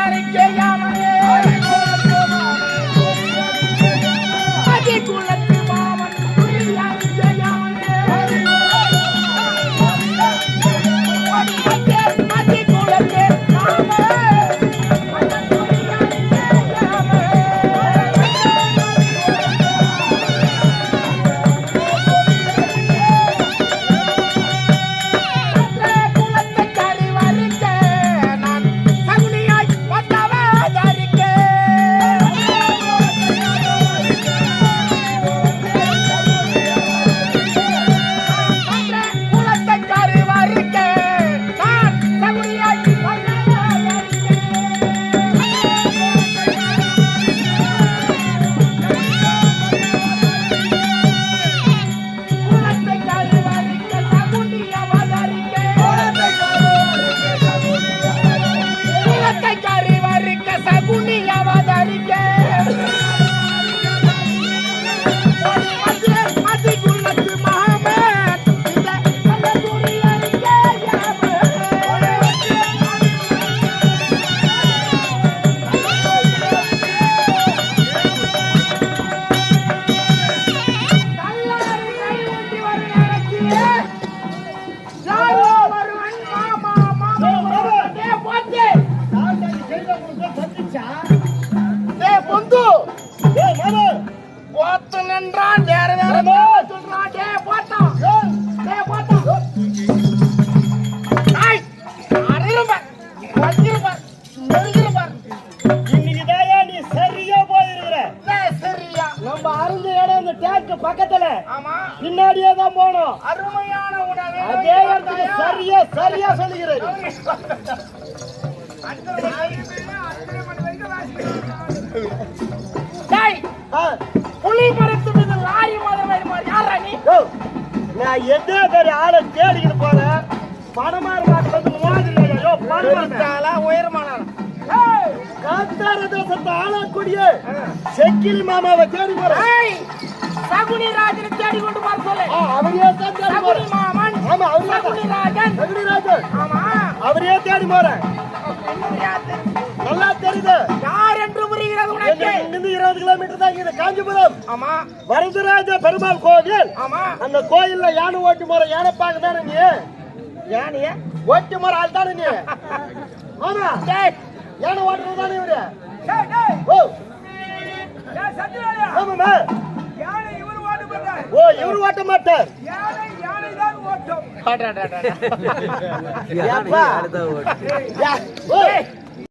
அறிக்கை யாமனே போத்து நின்றான் வேற வேற சொல்றான் டேய் போட்டான் டேய் போட்டான் ஐய் அருள்பார் வச்சிருப்பார் நெருங்கிருப்பார் இன்னைக்குதாயா நீ சரியா போயிருக்கிற? சரியா? நம்ம அருந்த இடம் இந்த டேங்க் பக்கத்துல. ஆமா. பின்னாடியே தான் போனோம் அருமையான உணவு. அதே இடத்துக்கு சரியா சரியா சொல்லுகிறேன். டேய் ஆ, நான் எதே பெரிய ஆளை தேடிக்கிட்டு போறேன் பணமா இருந்தா மாதிரி ஐயோ பணமா பெருத்தாளா உயரமானாரா காத்தார தேசத்தை ஆளக்கூடிய செக்கிலி மாமாவை தேடி போறேன். சகுனி ராஜனை தேடி கொண்டு வர சொல்லு. தான் தேடி போறேன். மாமன் ஆமா அவரே சகுனி ராஜன். சகுனி ராஜன். ஆமா. அவரையே தேடி போறேன். காஞ்சிபுரம். ஆமா. வரதராஜ பெருமாள் கோவில். ஆமா. அந்த கோயில்ல யானை ஓட்டி போற யானை பார்க்க தானே நீ? யானைய? ஓட்டி போற ஆள் தானே நீ? ஆமா. யானை ஓட்டுறது தானே இவரு? ஓ. ஆமாமா ஓ இவரு ஓட்ட மாட்டார். ஓட்டும்.